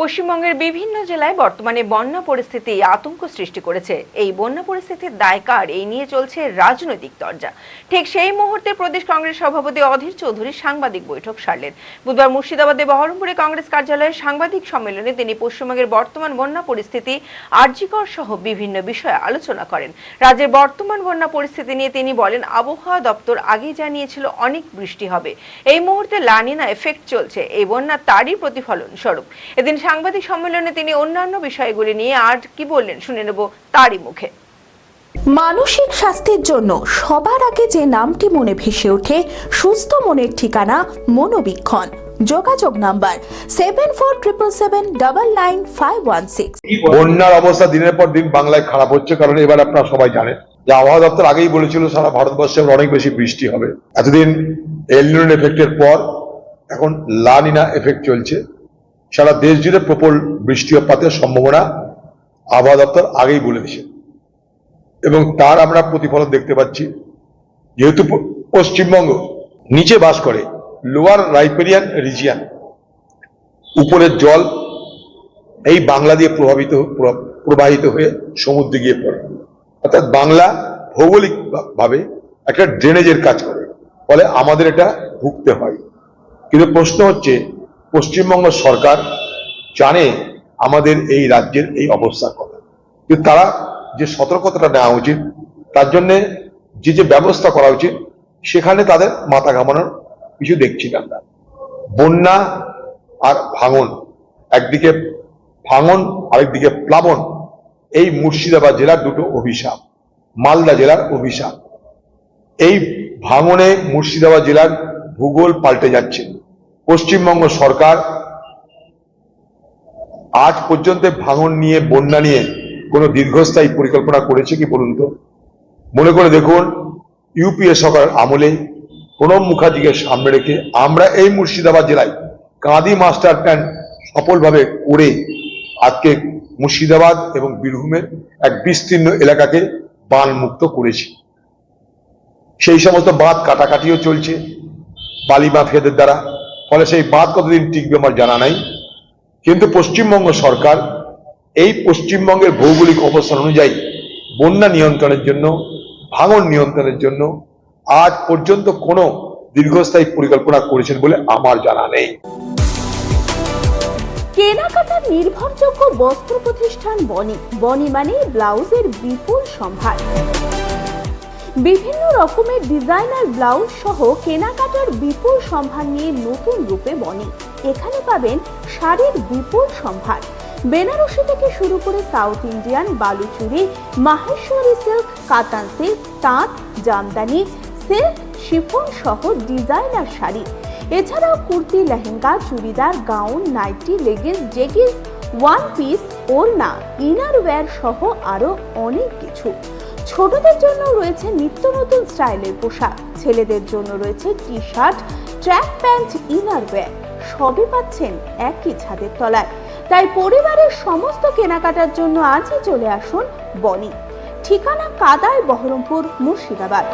পশ্চিমবঙ্গের বিভিন্ন জেলায় বর্তমানে বন্যা পরিস্থিতি আতঙ্ক সৃষ্টি করেছে। এই বন্যা পরিস্থিতির দায় কার এই নিয়ে চলছে রাজনৈতিক তরজা। ঠিক সেই মুহূর্তে প্রদেশ কংগ্রেস সভাপতি অধীর চৌধুরী সাংবাদিক বৈঠক সারলেন। বুধবার মুর্শিদাবাদে বহরমপুরে কংগ্রেস কার্যালয়ে সাংবাদিক সম্মেলনে তিনি পশ্চিমবঙ্গের বর্তমান বন্যা পরিস্থিতি আর্জিকর সহ বিভিন্ন বিষয়ে আলোচনা করেন। রাজ্যের বর্তমান বন্যা পরিস্থিতি নিয়ে তিনি বলেন, আবহাওয়া দপ্তর আগেই জানিয়েছিল অনেক বৃষ্টি হবে। এই মুহূর্তে লানিনা এফেক্ট চলছে। এই বন্যা তারই প্রতিফলন স্বরূপ এদিন সাংবাদিক সম্মেলনে তিনি অন্যান্য বিষয়গুলি নিয়ে আর কি বললেন শুনে নেব তারই মুখে। মানসিক স্বাস্থ্যের জন্য সবার আগে যে নামটি মনে ভেসে ওঠে সুস্থ মনের ঠিকানা মনোবীক্ষণ। যোগাযোগ number seven four triple seven double nine five one six বন্যার অবস্থা দিনের পর দিন বাংলায় খারাপ হচ্ছে কারণ এবার আপনারা সবাই জানেন যে আবহাওয়া দপ্তর আগেই বলেছিল সারা ভারতবর্ষে অনেক বেশি বৃষ্টি হবে। এতদিন এলনিন এফেক্টের পর এখন লানিনা এফেক্ট চলছে। সারা দেশ জুড়ে প্রবল বৃষ্টি বৃষ্টিপাতের সম্ভাবনা আবহাওয়া দপ্তর আগেই বলে দিয়েছে। এবং তার আমরা প্রতিফলন দেখতে পাচ্ছি। যেহেতু পশ্চিমবঙ্গ নিচে বাস করে, লোয়ার রাইপেরিয়ান রিজিয়ান উপরের জল, এই বাংলা দিয়ে প্রভাবিত প্র- প্রবাহিত হয়ে সমুদ্রে গিয়ে পড়ে। অর্থাৎ বাংলা ভৌগোলিক ভা- ভাবে একটা ড্রেনেজের কাজ করে। ফলে আমাদের এটা ভুগতে হয়। কিন্তু প্রশ্ন হচ্ছে পশ্চিমবঙ্গ সরকার জানে আমাদের এই রাজ্যের এই অবস্থার কথা কিন্তু তারা যে সতর্কতাটা নেওয়া উচিত, তার জন্য যে যে ব্যবস্থা করা উচিত, সেখানে তাদের মাথা ঘামানোর কিছু দেখছি না বন্যা আর ভাঙন, একদিকে ভাঙন, আরেকদিকে প্লাবন, এই মুর্শিদাবাদ জেলার দুটো অভিশাপ, মালদা জেলার অভিশাপ। এই ভাঙনে মুর্শিদাবাদ জেলার ভূগোল পাল্টে যাচ্ছে। পশ্চিমবঙ্গ সরকার আজ পর্যন্ত ভাঙন নিয়ে, বন্যা নিয়ে কোনো দীর্ঘস্থায়ী পরিকল্পনা করেছে কি বলুন তো? মনে করে দেখুন ইউপিএ সরকার আমলে প্রণব মুখার্জিকে সামনে রেখে আমরা এই মুর্শিদাবাদ জেলায় কাঁদি মাস্টার প্ল্যান সফলভাবে করে আজকে মুর্শিদাবাদ এবং বীরভূমের এক বিস্তীর্ণ এলাকাকে বান মুক্ত করেছি। সেই সমস্ত বাঁধ কাটাকাটিও চলছে, বালি মাফিয়াদের দ্বারা। ফলে সেই বাঁধ কতদিন টিকবে আমার জানা নাই। কিন্তু পশ্চিমবঙ্গ সরকার এই পশ্চিমবঙ্গের ভৌগোলিক অবস্থান অনুযায়ী বন্যা নিয়ন্ত্রণের জন্য, ভাঙন নিয়ন্ত্রণের জন্য আজ পর্যন্ত কোনো দীর্ঘস্থায়ী পরিকল্পনা করেছেন বলে আমার জানা নেই। কেনাকাটার নির্ভরযোগ্য বস্ত্র প্রতিষ্ঠান বনি বনি মানে ব্লাউজের বিপুল সম্ভার। বিভিন্ন রকমের ডিজাইনার ব্লাউজ সহ কেনাকাটার বিপুল সম্ভার নিয়ে নতুন রূপে বনি। এখানে পাবেন শাড়ির বিপুল সম্ভার। বেনারসি থেকে শুরু করে south Indian, Baluchari, Maheshwari silk, কাতান সিল্ক, তাঁত, জামদানি, সিল্ক, শিফন সহ ডিজাইনার শাড়ি। এছাড়াও kurti, lehenga, churidar, gown, nightie leggings jeggings one piece, ওড়না ইনার ওয়্যার সহ আরও অনেক কিছু। ছোটদের জন্য রয়েছে নিত্য নতুন স্টাইলের পোশাক। ছেলেদের জন্য রয়েছে T shirt track pants, inner bag সবই পাচ্ছেন একই ছাদের তলায়। তাই পরিবারের সমস্ত কেনাকাটার জন্য আজই চলে আসুন বনি। ঠিকানা কাদায় বহরমপুর মুর্শিদাবাদ।